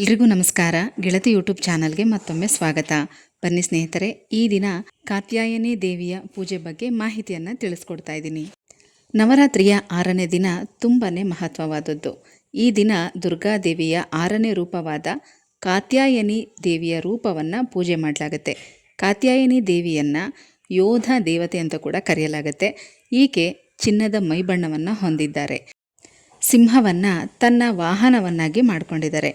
ಎಲ್ರಿಗೂ ನಮಸ್ಕಾರ. ಗೆಳತಿ ಯೂಟ್ಯೂಬ್ ಚಾನಲ್ಗೆ ಮತ್ತೊಮ್ಮೆ ಸ್ವಾಗತ. ಬನ್ನಿ ಸ್ನೇಹಿತರೆ, ಈ ದಿನ ಕಾತ್ಯಾಯನಿ ದೇವಿಯ ಪೂಜೆ ಬಗ್ಗೆ ಮಾಹಿತಿಯನ್ನು ತಿಳಿಸ್ಕೊಡ್ತಾ ಇದ್ದೀನಿ. ನವರಾತ್ರಿಯ ಆರನೇ ದಿನ ತುಂಬಾ ಮಹತ್ವವಾದದ್ದು. ಈ ದಿನ ದುರ್ಗಾದೇವಿಯ ಆರನೇ ರೂಪವಾದ ಕಾತ್ಯಾಯನಿ ದೇವಿಯ ರೂಪವನ್ನು ಪೂಜೆ ಮಾಡಲಾಗುತ್ತೆ. ಕಾತ್ಯಾಯನಿ ದೇವಿಯನ್ನು ಯೋಧ ದೇವತೆ ಅಂತ ಕೂಡ ಕರೆಯಲಾಗುತ್ತೆ. ಈಕೆ ಚಿನ್ನದ ಮೈಬಣ್ಣವನ್ನು ಹೊಂದಿದ್ದಾರೆ. ಸಿಂಹವನ್ನು ತನ್ನ ವಾಹನವನ್ನಾಗಿ ಮಾಡಿಕೊಂಡಿದ್ದಾರೆ.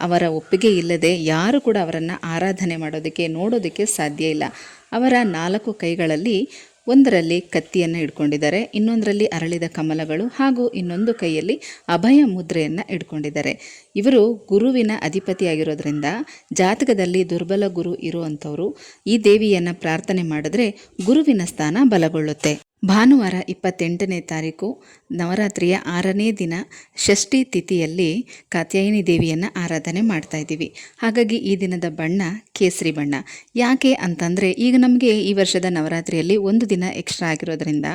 ಅವರ ಒಪ್ಪಿಗೆ ಇಲ್ಲದೆ ಯಾರು ಕೂಡ ಅವರನ್ನು ಆರಾಧನೆ ಮಾಡೋದಕ್ಕೆ, ನೋಡೋದಕ್ಕೆ ಸಾಧ್ಯ ಇಲ್ಲ. ಅವರ ನಾಲ್ಕು ಕೈಗಳಲ್ಲಿ ಒಂದರಲ್ಲಿ ಕತ್ತಿಯನ್ನು ಇಟ್ಕೊಂಡಿದ್ದಾರೆ ಇನ್ನೊಂದರಲ್ಲಿ ಅರಳಿದ ಕಮಲಗಳು ಹಾಗೂ ಇನ್ನೊಂದು ಕೈಯಲ್ಲಿ ಅಭಯ ಮುದ್ರೆಯನ್ನು ಇಟ್ಕೊಂಡಿದ್ದಾರೆ ಇವರು ಗುರುವಿನ ಅಧಿಪತಿಯಾಗಿರೋದ್ರಿಂದ ಜಾತಕದಲ್ಲಿ ದುರ್ಬಲ ಗುರು ಇರುವಂಥವರು ಈ ದೇವಿಯನ್ನು ಪ್ರಾರ್ಥನೆ ಮಾಡಿದ್ರೆ ಗುರುವಿನ ಸ್ಥಾನ ಬಲಗೊಳ್ಳುತ್ತೆ. ಭಾನುವಾರ ಇಪ್ಪತ್ತೆಂಟನೇ ತಾರೀಕು, ನವರಾತ್ರಿಯ ಆರನೇ ದಿನ ಷಷ್ಠಿ ತಿಥಿಯಲ್ಲಿ ಕಾತ್ಯಾಯಿನಿ ದೇವಿಯನ್ನು ಆರಾಧನೆ ಮಾಡ್ತಾ ಇದ್ದೀವಿ. ಹಾಗಾಗಿ ಈ ದಿನದ ಬಣ್ಣ ಕೇಸರಿ ಬಣ್ಣ. ಯಾಕೆ ಅಂತಂದರೆ, ಈಗ ನಮಗೆ ಈ ವರ್ಷದ ನವರಾತ್ರಿಯಲ್ಲಿ ಒಂದು ದಿನ ಎಕ್ಸ್ಟ್ರಾ ಆಗಿರೋದ್ರಿಂದ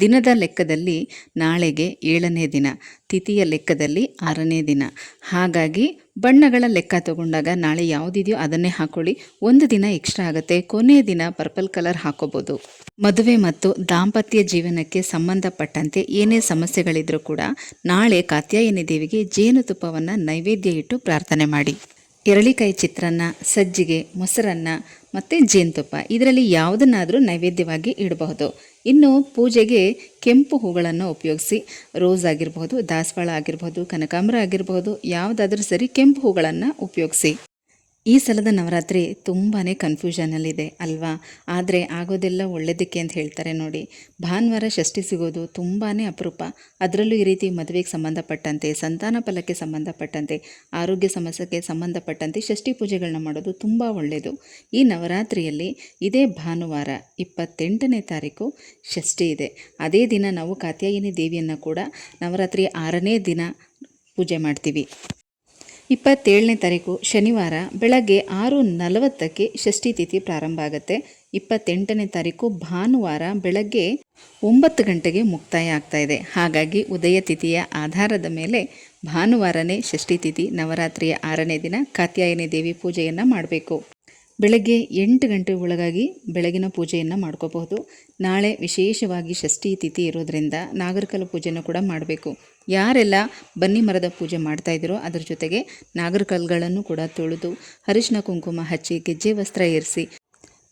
ದಿನದ ಲೆಕ್ಕದಲ್ಲಿ ನಾಳೆಗೆ ಏಳನೇ ದಿನ, ತಿಥಿಯ ಲೆಕ್ಕದಲ್ಲಿ ಆರನೇ ದಿನ. ಹಾಗಾಗಿ ಬಣ್ಣಗಳ ಲೆಕ್ಕ ತಗೊಂಡಾಗ ನಾಳೆ ಯಾವುದಿದೆಯೋ ಅದನ್ನೇ ಹಾಕೊಳ್ಳಿ. ಒಂದು ದಿನ ಎಕ್ಸ್ಟ್ರಾ ಆಗುತ್ತೆ. ಕೊನೆಯ ದಿನ ಪರ್ಪಲ್ ಕಲರ್ ಹಾಕೋಬೋದು. ಮದುವೆ ಮತ್ತು ದಾಂಪತ್ಯ ಜೀವನಕ್ಕೆ ಸಂಬಂಧಪಟ್ಟಂತೆ ಏನೇ ಸಮಸ್ಯೆಗಳಿದ್ರೂ ಕೂಡ ನಾಳೆ ಕಾತ್ಯಾಯನಿ ದೇವಿಗೆ ಜೇನುತುಪ್ಪವನ್ನು ನೈವೇದ್ಯ ಇಟ್ಟು ಪ್ರಾರ್ಥನೆ ಮಾಡಿ. ಎರಳಿಕಾಯಿ ಚಿತ್ರಾನ್ನ, ಸಜ್ಜಿಗೆ, ಮೊಸರನ್ನ ಮತ್ತು ಜೇನುತುಪ್ಪ. ಇದರಲ್ಲಿ ಯಾವುದನ್ನಾದರೂ ನೈವೇದ್ಯವಾಗಿ ಇಡಬಹುದು. ಇನ್ನು ಪೂಜೆಗೆ ಕೆಂಪು ಹೂಗಳನ್ನು ಉಪಯೋಗಿಸಿ. ರೋಸ್ ಆಗಿರಬಹುದು, ದಾಸವಾಳ ಆಗಿರಬಹುದು, ಕನಕಾಂಬರ ಆಗಿರಬಹುದು, ಯಾವುದಾದ್ರೂ ಸರಿ ಕೆಂಪು ಹೂಗಳನ್ನು ಉಪಯೋಗಿಸಿ. ಈ ಸಲದ ನವರಾತ್ರಿ ತುಂಬಾ ಕನ್ಫ್ಯೂಷನಲ್ಲಿದೆ ಅಲ್ವಾ? ಆದರೆ ಆಗೋದೆಲ್ಲ ಒಳ್ಳೆಯದಕ್ಕೆ ಅಂತ ಹೇಳ್ತಾರೆ ನೋಡಿ. ಭಾನುವಾರ ಷಷ್ಠಿ ಸಿಗೋದು ತುಂಬಾ ಅಪರೂಪ. ಅದರಲ್ಲೂ ಈ ರೀತಿ ಮದುವೆಗೆ ಸಂಬಂಧಪಟ್ಟಂತೆ, ಸಂತಾನ ಫಲಕ್ಕೆ ಸಂಬಂಧಪಟ್ಟಂತೆ, ಆರೋಗ್ಯ ಸಮಸ್ಯೆಗೆ ಸಂಬಂಧಪಟ್ಟಂತೆ ಷಷ್ಠಿ ಪೂಜೆಗಳನ್ನ ಮಾಡೋದು ತುಂಬ ಒಳ್ಳೆಯದು ಈ ನವರಾತ್ರಿಯಲ್ಲಿ ಇದೇ ಭಾನುವಾರ ಇಪ್ಪತ್ತೆಂಟನೇ ತಾರೀಕು ಷಷ್ಠಿ ಇದೆ. ಅದೇ ದಿನ ನಾವು ಕಾತ್ಯಾಯಿನಿ ದೇವಿಯನ್ನು ಕೂಡ ನವರಾತ್ರಿ ಆರನೇ ದಿನ ಪೂಜೆ ಮಾಡ್ತೀವಿ. ಇಪ್ಪತ್ತೇಳನೇ ತಾರೀಕು ಶನಿವಾರ ಬೆಳಗ್ಗೆ ಆರು ನಲವತ್ತಕ್ಕೆ ಷಷ್ಠಿ ತಿಥಿ ಪ್ರಾರಂಭ ಆಗುತ್ತೆ. ಇಪ್ಪತ್ತೆಂಟನೇ ತಾರೀಕು ಭಾನುವಾರ ಬೆಳಗ್ಗೆ ಒಂಬತ್ತು ಗಂಟೆಗೆ ಮುಕ್ತಾಯ ಆಗ್ತಾ ಇದೆ. ಹಾಗಾಗಿ ಉದಯ ತಿಥಿಯ ಆಧಾರದ ಮೇಲೆ ಭಾನುವಾರನೇ ಷಷ್ಠಿ ತಿಥಿ, ನವರಾತ್ರಿಯ ಆರನೇ ದಿನ, ಕಾತ್ಯಾಯಿನಿ ದೇವಿ ಪೂಜೆಯನ್ನು ಮಾಡಬೇಕು. ಬೆಳಗ್ಗೆ ಎಂಟು ಗಂಟೆ ಒಳಗಾಗಿ ಬೆಳಗಿನ ಪೂಜೆಯನ್ನು ಮಾಡ್ಕೋಬಹುದು. ನಾಳೆ ವಿಶೇಷವಾಗಿ ಷಷ್ಠಿ ತಿಥಿ ಇರೋದರಿಂದ ನಾಗರಕಲ ಪೂಜೆಯನ್ನು ಕೂಡ ಮಾಡಬೇಕು. ಯಾರೆಲ್ಲ ಬನ್ನಿ ಮರದ ಪೂಜೆ ಮಾಡ್ತಾ ಅದರ ಅದ್ರ ಜೊತೆಗೆ ನಾಗರಕಲ್ಗಳನ್ನು ಕೂಡ ತೊಳೆದು ಅರಿಶಿನ ಕುಂಕುಮ ಹಚ್ಚಿ ಗೆಜ್ಜೆ ವಸ್ತ್ರ ಏರಿಸಿ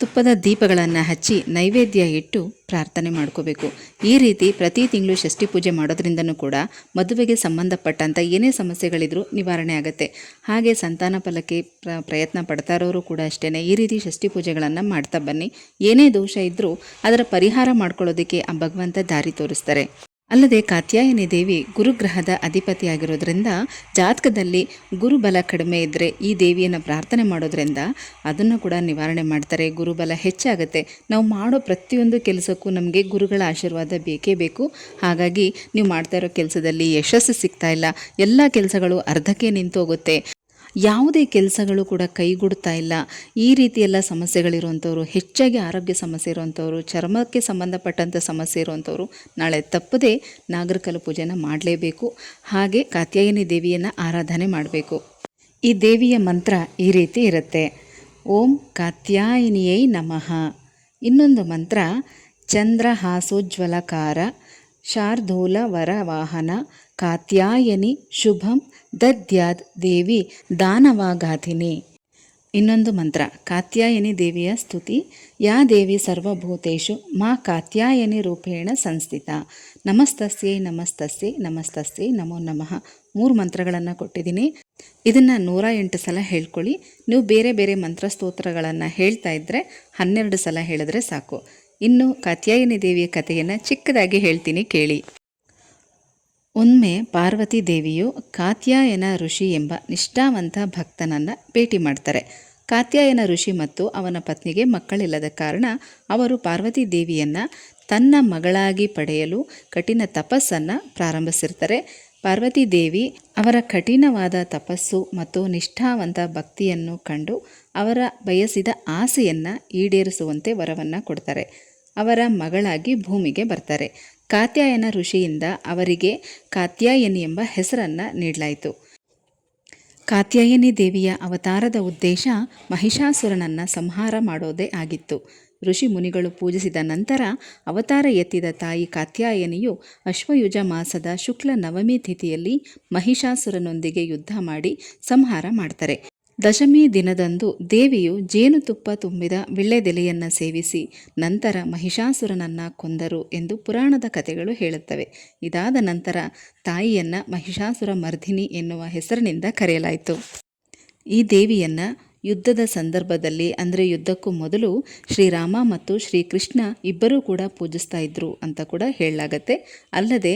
ತುಪ್ಪದ ದೀಪಗಳನ್ನು ಹಚ್ಚಿ ನೈವೇದ್ಯ ಇಟ್ಟು ಪ್ರಾರ್ಥನೆ ಮಾಡ್ಕೋಬೇಕು. ಈ ರೀತಿ ಪ್ರತಿ ತಿಂಗಳು ಷಷ್ಠಿ ಪೂಜೆ ಮಾಡೋದ್ರಿಂದನೂ ಕೂಡ ಮದುವೆಗೆ ಸಂಬಂಧಪಟ್ಟಂಥ ಏನೇ ಸಮಸ್ಯೆಗಳಿದ್ರೂ ನಿವಾರಣೆ ಆಗುತ್ತೆ. ಹಾಗೆ ಸಂತಾನ ಫಲಕ್ಕೆ ಪ್ರ, ಪ್ರಯತ್ನ ಪಡ್ತಾ ಇರೋರು ಕೂಡ ಅಷ್ಟೇ ಈ ರೀತಿ ಷಷ್ಠಿ ಪೂಜೆಗಳನ್ನು ಮಾಡ್ತಾ ಬನ್ನಿ. ಏನೇ ದೋಷ ಇದ್ದರೂ ಅದರ ಪರಿಹಾರ ಮಾಡ್ಕೊಳ್ಳೋದಕ್ಕೆ ಆ ಭಗವಂತ ದಾರಿ ತೋರಿಸ್ತಾರೆ. ಅಲ್ಲದೆ ಕಾತ್ಯಾಯನಿ ದೇವಿ ಗುರುಗ್ರಹದ ಅಧಿಪತಿಯಾಗಿರೋದ್ರಿಂದ ಜಾತಕದಲ್ಲಿ ಗುರುಬಲ ಕಡಿಮೆ ಇದ್ದರೆ ಈ ದೇವಿಯನ್ನು ಪ್ರಾರ್ಥನೆ ಮಾಡೋದ್ರಿಂದ ಅದನ್ನು ಕೂಡ ನಿವಾರಣೆ ಮಾಡ್ತಾರೆ. ಗುರುಬಲ ಹೆಚ್ಚಾಗುತ್ತೆ. ನಾವು ಮಾಡೋ ಪ್ರತಿಯೊಂದು ಕೆಲಸಕ್ಕೂ ನಮಗೆ ಗುರುಗಳ ಆಶೀರ್ವಾದ ಬೇಕೇ ಬೇಕು. ಹಾಗಾಗಿ ನೀವು ಮಾಡ್ತಾ ಇರೋ ಕೆಲಸದಲ್ಲಿ ಯಶಸ್ಸು ಸಿಗ್ತಾ ಇಲ್ಲ. ಎಲ್ಲ ಕೆಲಸಗಳು ಅರ್ಧಕ್ಕೆ ನಿಂತೋಗುತ್ತೆ. ಯಾವುದೇ ಕೆಲಸಗಳು ಕೂಡ ಕೈಗೂಡ್ತಾ ಇಲ್ಲ. ಈ ರೀತಿ ಎಲ್ಲ ಸಮಸ್ಯೆಗಳಿರುವಂಥವ್ರು, ಹೆಚ್ಚಾಗಿ ಆರೋಗ್ಯ ಸಮಸ್ಯೆ ಇರುವಂಥವ್ರು, ಚರ್ಮಕ್ಕೆ ಸಂಬಂಧಪಟ್ಟಂಥ ಸಮಸ್ಯೆ ಇರುವಂಥವ್ರು ನಾಳೆ ತಪ್ಪದೇ ನಾಗರಿಕಲ ಪೂಜೆನ ಮಾಡಲೇಬೇಕು. ಹಾಗೆ ಕಾತ್ಯಾಯಿನಿ ದೇವಿಯನ್ನು ಆರಾಧನೆ ಮಾಡಬೇಕು. ಈ ದೇವಿಯ ಮಂತ್ರ ಈ ರೀತಿ ಇರುತ್ತೆ. ಓಂ ಕಾತ್ಯಾಯಿನಿಯೈ ನಮಃ. ಇನ್ನೊಂದು ಮಂತ್ರ, ಚಂದ್ರಹಾಸೋಜ್ವಲಕಾರ ಶಾರ್ದೂಲ ವರವಾಹನ ಕಾತ್ಯಾಯನಿ ಶುಭಂ ದದ್ಯಾದ್ ದೇವಿ ದಾನವಾಗಾಧಿನಿ. ಇನ್ನೊಂದು ಮಂತ್ರ, ಕಾತ್ಯಾಯನಿ ದೇವಿಯ ಸ್ತುತಿ, ಯಾ ದೇವಿ ಸರ್ವಭೂತೇಶು ಮಾ ಕಾತ್ಯಾಯನಿ ರೂಪೇಣ ಸಂಸ್ಥಿತ. ನಮಸ್ತಸ್ಯೈ ನಮಸ್ತಸ್ಯೈ ನಮಸ್ತಸ್ಯೈ ನಮೋ ನಮಃ. ಮೂರು ಮಂತ್ರಗಳನ್ನು ಕೊಟ್ಟಿದ್ದೀನಿ. ಇದನ್ನು ನೂರ ಎಂಟು ಸಲ ಹೇಳ್ಕೊಳ್ಳಿ. ನೀವು ಬೇರೆ ಬೇರೆ ಮಂತ್ರ ಸ್ತೋತ್ರಗಳನ್ನು ಹೇಳ್ತಾ ಇದ್ದರೆ ಹನ್ನೆರಡು ಸಲ ಹೇಳಿದ್ರೆ ಸಾಕು. ಇನ್ನು ಕಾತ್ಯಾಯನಿ ದೇವಿಯ ಕಥೆಯನ್ನು ಚಿಕ್ಕದಾಗಿ ಹೇಳ್ತೀನಿ ಕೇಳಿ. ಒಮ್ಮೆ ಪಾರ್ವತಿ ದೇವಿಯು ಕಾತ್ಯಾಯನ ಋಷಿ ಎಂಬ ನಿಷ್ಠಾವಂತ ಭಕ್ತನನ್ನು ಭೇಟಿ ಮಾಡ್ತಾರೆ. ಕಾತ್ಯಾಯನ ಋಷಿ ಮತ್ತು ಅವನ ಪತ್ನಿಗೆ ಮಕ್ಕಳಿಲ್ಲದ ಕಾರಣ ಅವರು ಪಾರ್ವತಿ ದೇವಿಯನ್ನು ತನ್ನ ಮಗಳಾಗಿ ಪಡೆಯಲು ಕಠಿಣ ತಪಸ್ಸನ್ನು ಪ್ರಾರಂಭಿಸಿರ್ತಾರೆ. ಪಾರ್ವತಿ ದೇವಿ ಅವರ ಕಠಿಣವಾದ ತಪಸ್ಸು ಮತ್ತು ನಿಷ್ಠಾವಂತ ಭಕ್ತಿಯನ್ನು ಕಂಡು ಅವರ ಬಯಸಿದ ಆಸೆಯನ್ನು ಈಡೇರಿಸುವಂತೆ ವರವನ್ನು ಕೊಡ್ತಾರೆ. ಅವರ ಮಗಳಾಗಿ ಭೂಮಿಗೆ ಬರ್ತಾರೆ. ಕಾತ್ಯಾಯನ ಋಷಿಯಿಂದ ಅವರಿಗೆ ಕಾತ್ಯಾಯನಿ ಎಂಬ ಹೆಸರನ್ನು ನೀಡಲಾಯಿತು. ಕಾತ್ಯಾಯನಿ ದೇವಿಯ ಅವತಾರದ ಉದ್ದೇಶ ಮಹಿಷಾಸುರನನ್ನು ಸಂಹಾರ ಮಾಡೋದೇ ಆಗಿತ್ತು. ಋಷಿ ಮುನಿಗಳು ಪೂಜಿಸಿದ ನಂತರ ಅವತಾರ ಎತ್ತಿದ ತಾಯಿ ಕಾತ್ಯಾಯನಿಯು ಅಶ್ವಯುಜ ಮಾಸದ ಶುಕ್ಲ ನವಮಿ ತಿಥಿಯಲ್ಲಿ ಮಹಿಷಾಸುರನೊಂದಿಗೆ ಯುದ್ಧ ಮಾಡಿ ಸಂಹಾರ ಮಾಡ್ತಾರೆ. ದಶಮಿ ದಿನದಂದು ದೇವಿಯು ಜೇನುತುಪ್ಪ ತುಂಬಿದ ವಿಳ್ಳೆದೆಲೆಯನ್ನು ಸೇವಿಸಿ ನಂತರ ಮಹಿಷಾಸುರನನ್ನ ಕೊಂದರು ಎಂದು ಪುರಾಣದ ಕಥೆಗಳು ಹೇಳುತ್ತವೆ. ಇದಾದ ನಂತರ ತಾಯಿಯನ್ನ ಮಹಿಷಾಸುರ ಮರ್ಧಿನಿ ಎನ್ನುವ ಹೆಸರಿನಿಂದ ಕರೆಯಲಾಯಿತು. ಈ ದೇವಿಯನ್ನ ಯುದ್ಧದ ಸಂದರ್ಭದಲ್ಲಿ, ಅಂದರೆ ಯುದ್ಧಕ್ಕೂ ಮೊದಲು ಶ್ರೀರಾಮ ಮತ್ತು ಶ್ರೀಕೃಷ್ಣ ಇಬ್ಬರೂ ಕೂಡ ಪೂಜಿಸ್ತಾ ಇದ್ರು ಅಂತ ಕೂಡ ಹೇಳಲಾಗತ್ತೆ. ಅಲ್ಲದೆ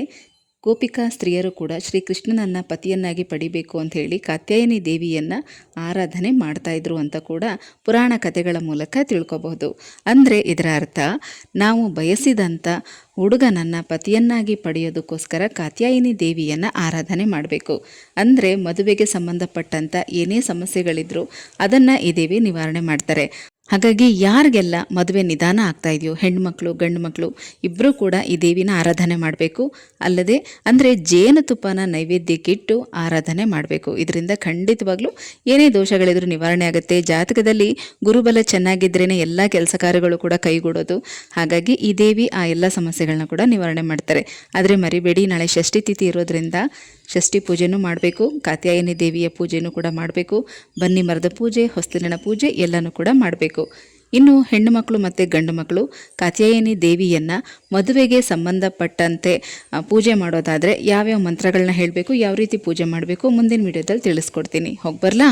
ಗೋಪಿಕಾ ಸ್ತ್ರೀಯರು ಕೂಡ ಶ್ರೀಕೃಷ್ಣನನ್ನ ಪತಿಯನ್ನಾಗಿ ಪಡಿಬೇಕು ಅಂತ ಹೇಳಿ ಕಾತ್ಯಾಯಿನಿ ದೇವಿಯನ್ನ ಆರಾಧನೆ ಮಾಡ್ತಾ ಇದ್ರು ಅಂತ ಕೂಡ ಪುರಾಣ ಕಥೆಗಳ ಮೂಲಕ ತಿಳ್ಕೊಬಹುದು. ಅಂದರೆ ಇದರ ಅರ್ಥ, ನಾವು ಬಯಸಿದಂಥ ಹುಡುಗನನ್ನ ಪತಿಯನ್ನಾಗಿ ಪಡೆಯೋದಕ್ಕೋಸ್ಕರ ಕಾತ್ಯಾಯಿನಿ ದೇವಿಯನ್ನ ಆರಾಧನೆ ಮಾಡಬೇಕು. ಅಂದರೆ ಮದುವೆಗೆ ಸಂಬಂಧಪಟ್ಟಂಥ ಏನೇ ಸಮಸ್ಯೆಗಳಿದ್ರು ಅದನ್ನು ಈ ದೇವಿ ನಿವಾರಣೆ ಮಾಡ್ತಾರೆ. ಹಾಗಾಗಿ ಯಾರಿಗೆಲ್ಲ ಮದುವೆ ನಿಧಾನ ಆಗ್ತಾ ಇದೆಯೋ ಹೆಣ್ಮಕ್ಳು ಗಂಡು ಮಕ್ಕಳು ಇಬ್ಬರೂ ಕೂಡ ಈ ದೇವಿನ ಆರಾಧನೆ ಮಾಡಬೇಕು. ಅಲ್ಲದೆ ಅಂದರೆ ಜೇನುತುಪ್ಪನ ನೈವೇದ್ಯಕ್ಕಿಟ್ಟು ಆರಾಧನೆ ಮಾಡಬೇಕು. ಇದರಿಂದ ಖಂಡಿತವಾಗ್ಲೂ ಏನೇ ದೋಷಗಳಿದ್ರೂ ನಿವಾರಣೆ ಆಗುತ್ತೆ. ಜಾತಕದಲ್ಲಿ ಗುರುಬಲ ಚೆನ್ನಾಗಿದ್ರೇ ಎಲ್ಲ ಕೆಲಸ ಕಾರ್ಯಗಳು ಕೂಡ ಕೈಗೂಡೋದು. ಹಾಗಾಗಿ ಈ ದೇವಿ ಆ ಎಲ್ಲ ಸಮಸ್ಯೆಗಳನ್ನ ಕೂಡ ನಿವಾರಣೆ ಮಾಡ್ತಾರೆ. ಆದರೆ ಮರಿಬೇಡಿ, ನಾಳೆ ಷಷ್ಠಿ ತಿಥಿ ಇರೋದ್ರಿಂದ ಷಷ್ಠಿ ಪೂಜೆನೂ ಮಾಡಬೇಕು. ಕಾತ್ಯಾಯನಿ ದೇವಿಯ ಪೂಜೆನೂ ಕೂಡ ಮಾಡಬೇಕು. ಬನ್ನಿ ಮರದ ಪೂಜೆ ಹೊಸ್ತಿಲಿನ ಪೂಜೆ ಎಲ್ಲನೂ ಕೂಡ ಮಾಡಬೇಕು. ಇನ್ನು ಹೆಣ್ಣು ಮಕ್ಕಳು ಮತ್ತು ಗಂಡು ಮಕ್ಕಳು, ಕಾತ್ಯಾಯನಿ ದೇವಿಯನ್ನು ಮದುವೆಗೆ ಸಂಬಂಧಪಟ್ಟಂತೆ ಪೂಜೆ ಮಾಡೋದಾದರೆ ಯಾವ್ಯಾವ ಮಂತ್ರಗಳನ್ನ ಹೇಳಬೇಕು, ಯಾವ ರೀತಿ ಪೂಜೆ ಮಾಡಬೇಕು ಮುಂದಿನ ವಿಡಿಯೋದಲ್ಲಿ ತಿಳಿಸ್ಕೊಡ್ತೀನಿ. ಹೋಗಿ ಬರಲಾ?